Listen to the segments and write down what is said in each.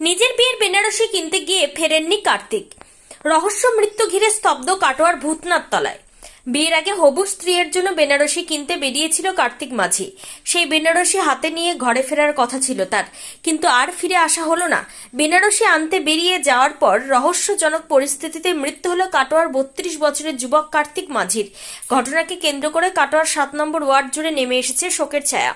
নিজের বিয়ের বেনারসি কিনতে গিয়ে ফেরেননি কার্তিক। রহস্য মৃত্যু ঘিরে স্তব্ধ কাটোয়ার ভূতনাথ তলায়। বিয়ের আগে হবু স্ত্রীর জন্য বেনারসি কিনতে বেরিয়েছিল কার্তিক মাঝি। সেই বেনারসি হাতে নিয়ে ঘরে ফেরার কথা ছিল তার। কিন্তু আর ফিরে আসা হলো না। বেনারসি আনতে বেরিয়ে যাওয়ার পর রহস্যজনক পরিস্থিতিতে মৃত্যু হলো কাটোয়ার বত্রিশ বছরের যুবক কার্তিক মাঝির। ঘটনাকে কেন্দ্র করে কাটোয়ার সাত নম্বর ওয়ার্ড জুড়ে নেমে এসেছে শোকের ছায়া।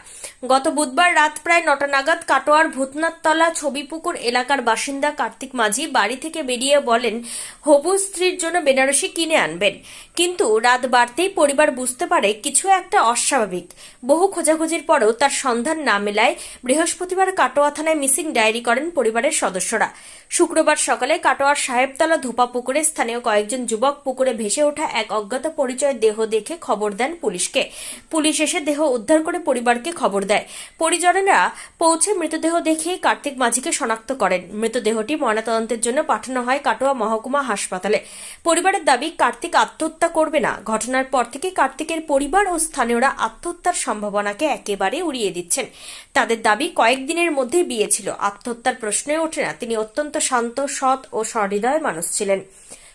গত বুধবার রাত প্রায় নটা নাগাদ কাটোয়ার ভূতনাথতলা ছবিপুকুর এলাকার বাসিন্দা কার্তিক মাঝি বাড়ি থেকে বেরিয়ে বলেন, হবু স্ত্রীর জন্য বেনারসি কিনে আনবেন। কিন্তু বাড়তেই পরিবার বুঝতে পারে কিছু একটা অস্বাভাবিক। বহু খোঁজাখুঁজির পরেও তার সন্ধান না মেলায় বৃহস্পতিবার কাটোয়া থানায় মিসিং ডায়েরি করেন পরিবারের সদস্যরা। শুক্রবার সকালে কাটোয়ার সাহেবতলা ধোপা পুকুরে স্থানীয় কয়েকজন যুবক পুকুরে ভেসে ওঠা এক অজ্ঞাত পরিচয় দেহ দেখে খবর দেন পুলিশকে। পুলিশ এসে দেহ উদ্ধার করে পরিবারকে খবর দেয়। পরিজনেরা পৌঁছে মৃতদেহ দেখে কার্তিক মাঝিকে শনাক্ত করেন। মৃতদেহটি ময়নাতদন্তের জন্য পাঠানো হয় কাটোয়া মহকুমা হাসপাতালে। পরিবারের দাবি, কার্তিক আত্মহত্যা করবে না ঘটনার পর থেকে কার্তিকের পরিবার ও স্থানীয়রা আত্মহত্যার সম্ভাবনাকে একেবারে উড়িয়ে দিচ্ছেন। তাদের দাবি কয়েকদিনের মধ্যে বিয়ে ছিল। আত্মহত্যার প্রশ্নে ওঠে না, তিনি অত্যন্ত শান্ত, সৎ ও সহৃদয় মানুষ ছিলেন।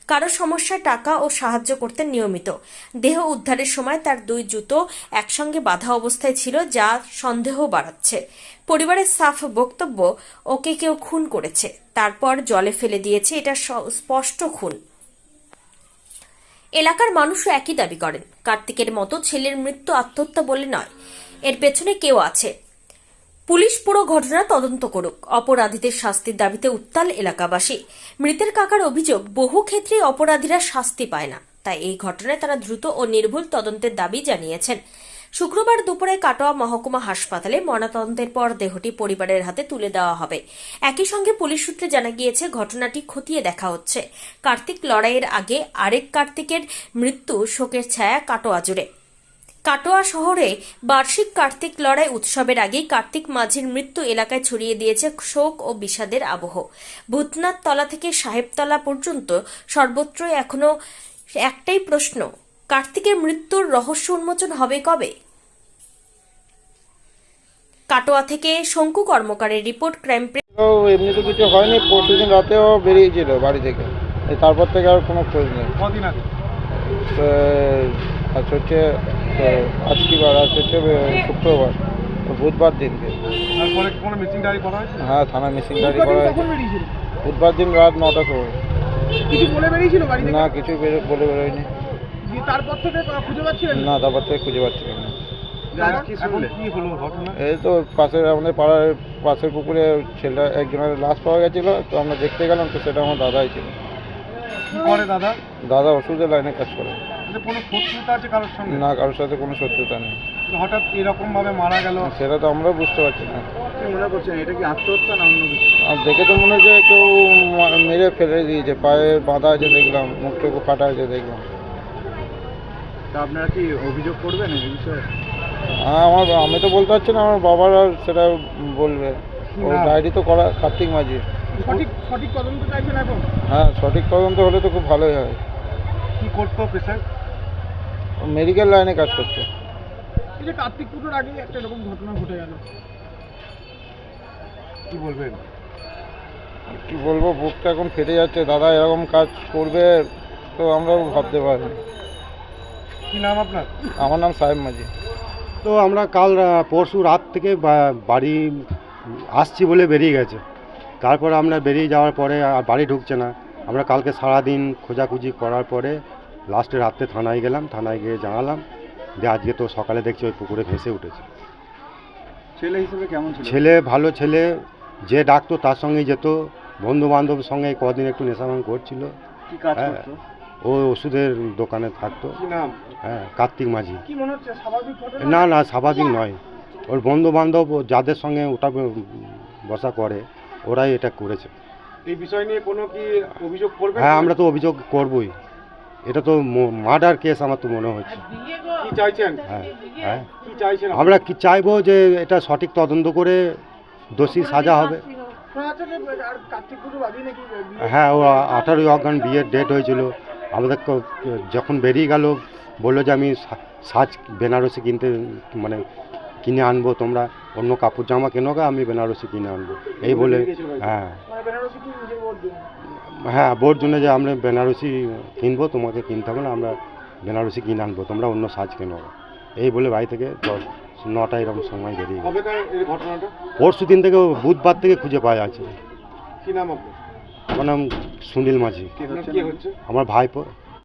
কারও সমস্যায় টাকা ও সাহায্য করতেন নিয়মিত। দেহ উদ্ধারের সময় তার দুই জুতো একসঙ্গে বাঁধা অবস্থায় ছিল, যা সন্দেহ বাড়াচ্ছে। পরিবারের সাফ বক্তব্য, ওকে কেউ খুন করেছে। তারপর জলে ফেলে দিয়েছে, এটা স্পষ্ট খুন। এলাকার মানুষও একই দাবি করেন। কার্তিকের মতো ছেলের মৃত্যু আত্মহত্যা বলে নয়। এর পেছনে কেউ আছে। পুলিশ পুরো ঘটনা তদন্ত করুক। অপরাধীদের শাস্তির দাবিতে উত্তাল এলাকাবাসী। মৃতের কাকার অভিযোগ, বহু ক্ষেত্রে অপরাধীরা শাস্তি পায় না। তাই এই ঘটনায় তারা দ্রুত ও নির্ভুল তদন্তের দাবি জানিয়েছেন। শুক্রবার দুপুরে কাটোয়া মহকুমা হাসপাতালে ময়নাতদন্তের পর দেহটি পরিবারের হাতে তুলে দেওয়া হবে। একই সঙ্গে পুলিশ সূত্রে জানা গিয়েছে, ঘটনাটি খতিয়ে দেখা হচ্ছে। কার্তিক লড়াইয়ের আগে আরেক কার্তিকের মৃত্যু শোকের ছায়া কাটোয়া জুড়ে। কাটোয়া শহরে বার্ষিক কার্তিক লড়াই উৎসবের আগেই কার্তিক মাঝির মৃত্যু এলাকায় ছড়িয়ে দিয়েছে শোক ও বিষাদের আবহ। ভূতনাথ তলা থেকে সাহেবতলা পর্যন্ত সর্বত্র এখনও একটাই প্রশ্ন কার্তিকের মৃত্যুর রহস্য উন্মোচন হবে কবে? কাটোয়া থেকে শঙ্কু কর্মকারের রিপোর্ট ক্রাইম এমনি তো কিছু হয়নি পরশু দিন রাতেও বেরিয়েছিল বাড়ি থেকে। তারপর থেকে আর কোনো খোঁজ নেই। কদিন আগে? আজ হচ্ছে তো আজ কি বার? আজ হচ্ছে শুক্রবার বুধবার দিনকে। হ্যাঁ থানা মিসিং ডায়েরি করা হয়েছে। বুধবার দিন রাত নটা সময়। কিছু বলে বেরিয়েছিল না কিছু বেরো- বলে বেরোয়নি। তারপর থেকে খুঁজে পাচ্ছিলেন? না তারপর থেকে খুঁজে পাচ্ছিলাম না। এখন কি হলো ঘটনা? এই তো পাশের আমাদের পাড়ার পাশের পুকুরে ছেলেটা একজনের লাশ পাওয়া গেছিল তো আমরা দেখতে গেলাম তো সেটা আমার দাদাই ছিল। করে দাদা? দাদা ওষুধের লাইনে কাজ করে। কোনো শত্রুতা আছে কারোর সঙ্গে? না কারোর সাথে কোনো শত্রুতা নেই। হঠাৎ এরকম ভাবে মারা গেল? সেটা তো আমরাও বুঝতে পারছি না। মনে করছেন এটা কি আত্মহত্যা না অন্য কিছু? আর দেখে তো মনে হচ্ছে কেউ মেরে ফেলে দিয়েছে পায়ে বাঁধা আছে দেখলাম মুখ টুকু ফাটা আছে দেখলাম। তা আপনারা কি অভিযোগ করবেন এই বিষয়ে? আমার আমি তো বলতে পারছি না আমার বাবারা সেটা বলবে। ও ডায়েরি তো করা কার্তিক মাঝি। সঠিক সঠিক তদন্ত চাইছেন এখন? হ্যাঁ সঠিক তদন্ত হলে তো খুব ভালোই হয়। কি করতো পেশায় মেডিকেল লাইনে কাজ করছে। এই যে কার্তিক পুজোর আগে একটা এরকম ঘটনা ঘটে গেল। কি বলবেন? কি বলব বুকটা এখন ফেটে যাচ্ছে। দাদা এরকম কাজ করবে তো আমরাও ভাবতে পারি কি নাম আপনার? আমার নাম সাহেব মাঝি। তো আমরা কাল আহ, পরশু রাত থেকে বা- বাড়ি আসছি বলে বেরিয়ে গেছে। তারপরে আমরা বেরিয়ে যাওয়ার পরে আর বাড়ি ঢুকছে না। আমরা কালকে সারাদিন খোঁজাখুঁজি করার পরে লাস্টে রাত্রে থানায় গেলাম। থানায় গিয়ে জানালাম যে আজকে তো সকালে দেখছি ওই পুকুরে ভেসে উঠেছে। ছেলে হিসেবে কেমন ছিল? ছেলে ভালো ছেলে যে ডাকতো তার সঙ্গেই যেত। বন্ধু বান্ধবের সঙ্গে কদিন একটু নেশামান করছিল। কি কাজ হ্যাঁ। করতো? ও ওষুধের দোকানে থাকতো। হ্যাঁ কার্তিক মাঝি। না না স্বাভাবিক নয়। ওর বন্ধু বান্ধব যাদের সঙ্গে ওটা বসা করে ওরাই এটা করেছে। এই বিষয় নিয়ে কোনো কি অভিযোগ করবেন? হ্যাঁ আমরা তো অভিযোগ করবই। এটা তো মার্ডার কেস আমার তো মনে হচ্ছে। কি চাইছেন? হ্যাঁ হ্যাঁ। আমরা কি চাইব যে এটা সঠিক তদন্ত করে দোষী সাজা হবে? হ্যাঁ ও আঠারোই অজ্ঞান বিয়ের ডেট হয়েছিল। আমাদের যখন বেরিয়ে গেল বলল যে আমি সাজ বেনারসি কিনতে মানে কিনে আনব তোমরা। অন্য কাপড় জামা কেনো গা আমি বেনারসি কিনে আনব। এই বলে হ্যাঁ। হ্যাঁ বোর জন্য যে আমরা বেনারসি কিনবো তোমাকে কিনতে হবে না আমরা বেনারসি কিনে আনব তোমরা অন্য সাজ কেনো। এই বলে বাড়ি থেকে দশ নটা এরকম সময় বেরিয়ে পরশু দিন থেকে বুধবার থেকে খুঁজে পাওয়া যাচ্ছে। কি নাম আপনার? আমার নাম সুনীল মাঝি। আমার ভাইপো